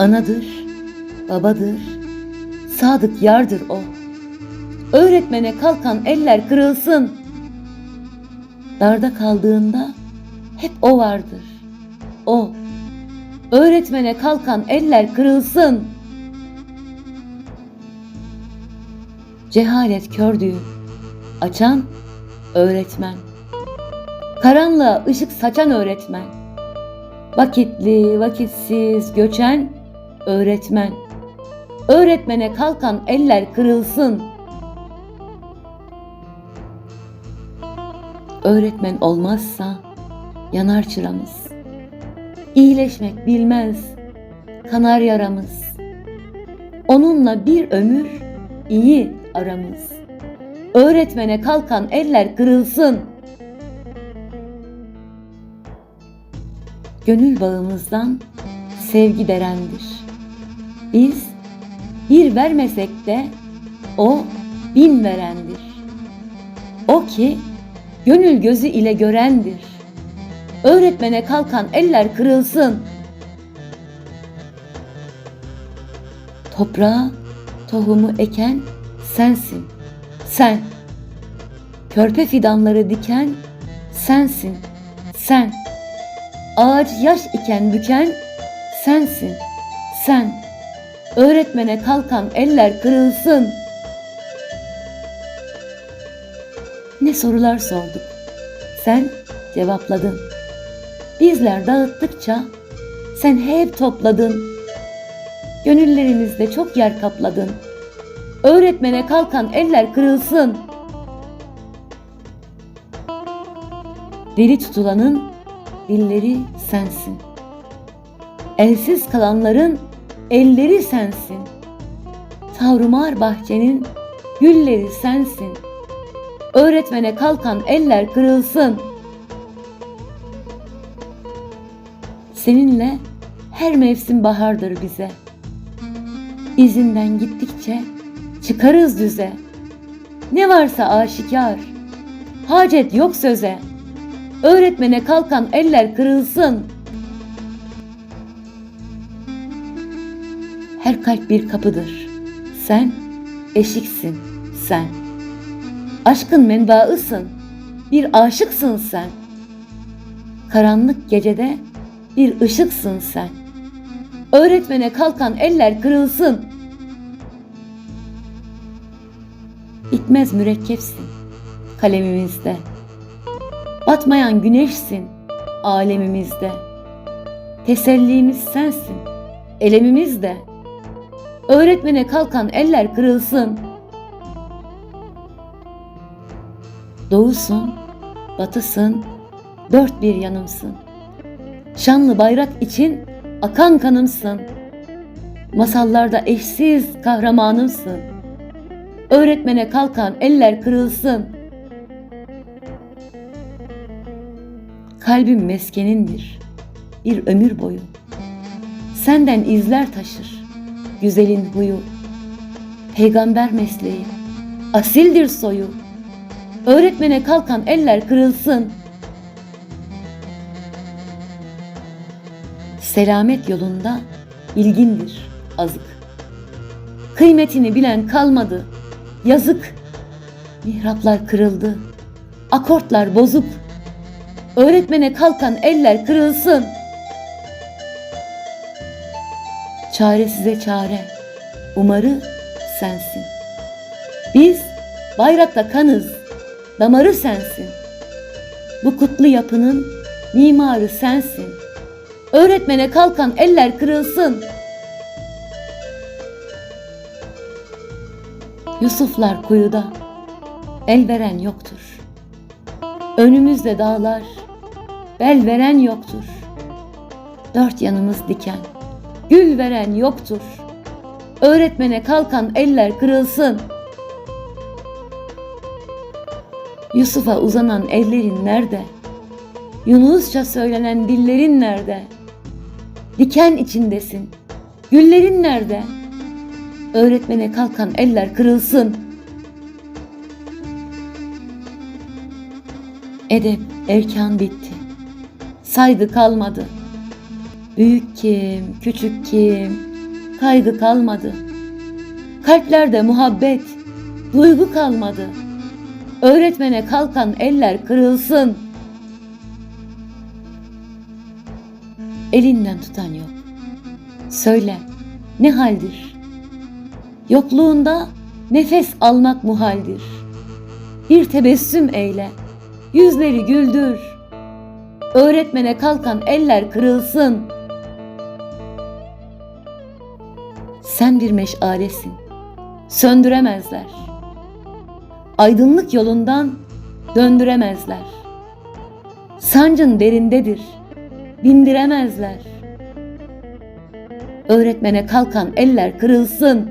Anadır, babadır, sadık yardır o. Öğretmene kalkan eller kırılsın. Darda kaldığında hep o vardır. O. Öğretmene kalkan eller kırılsın. Cehalet kördüğü açan öğretmen. Karanlığa ışık saçan öğretmen. Vakitli, vakitsiz göçen öğretmen. Öğretmene kalkan eller kırılsın. Öğretmen olmazsa yanar çıramız. İyileşmek bilmez kanar yaramız. Onunla bir ömür iyi aramız. Öğretmene kalkan eller kırılsın. Gönül bağımızdan sevgi derendir. Biz bir vermesek de o bin verendir. O ki gönül gözü ile görendir. Öğretmene kalkan eller kırılsın. Toprağa tohumu eken sensin. Sen. Körpe fidanları diken sensin. Sen. Ağaç yaş iken büken sensin. Sen. Öğretmene kalkan eller kırılsın. Ne sorular sorduk. Sen cevapladın. Bizler dağıttıkça sen hep topladın. Gönüllerimizde çok yer kapladın. Öğretmene kalkan eller kırılsın. Deli tutulanın dilleri sensin. Elsiz kalanların elleri sensin. Tavrumar bahçenin gülleri sensin. Öğretmene kalkan eller kırılsın. Seninle her mevsim bahardır bize. İzinden gittikçe çıkarız düze. Ne varsa aşikar, hacet yok söze. Öğretmene kalkan eller kırılsın. Kalp bir kapıdır. Sen eşiksin sen. Aşkın menbaısın. Bir aşıksın sen. Karanlık gecede bir ışıksın sen. Öğretmene kalkan eller kırılsın. Bitmez mürekkepsin kalemimizde. Batmayan güneşsin alemimizde. Tesellimiz sensin elemimizde. Öğretmene kalkan eller kırılsın. Doğusun, batısın, dört bir yanımsın. Şanlı bayrak için akan kanımsın. Masallarda eşsiz kahramanımsın. Öğretmene kalkan eller kırılsın. Kalbim meskenindir, bir ömür boyu. Senden izler taşır, güzelin huyu. Peygamber mesleği, asildir soyu. Öğretmene kalkan eller kırılsın. Selamet yolunda bilgindir azık. Kıymetini bilen kalmadı. Yazık. Mihraplar kırıldı. Akortlar bozuk. Öğretmene kalkan eller kırılsın. Çaresize çare. Umarı sensin. Biz bayrakta kanız. Damarı sensin. Bu kutlu yapının mimarı sensin. Öğretmene kalkan eller kırılsın. Yusuflar kuyuda, el veren yoktur. Önümüzde dağlar, bel veren yoktur. Dört yanımız diken, gül veren yoktur. Öğretmene kalkan eller kırılsın. Yusuf'a uzanan ellerin nerede? Yunusça söylenen dillerin nerede? Diken içindesin. Güllerin nerede? Öğretmene kalkan eller kırılsın. Edep, erkan bitti. Saydı kalmadı. Büyük kim, küçük kim, kaygı kalmadı. Kalplerde muhabbet, duygu kalmadı. Öğretmene kalkan eller kırılsın. Elinden tutan yok. Söyle, ne haldir? Yokluğunda nefes almak muhaldir. Bir tebessüm eyle, yüzleri güldür. Öğretmene kalkan eller kırılsın. Sen bir meşalesin, söndüremezler. Aydınlık yolundan döndüremezler. Sancın derindedir, bindiremezler. Öğretmene kalkan eller kırılsın.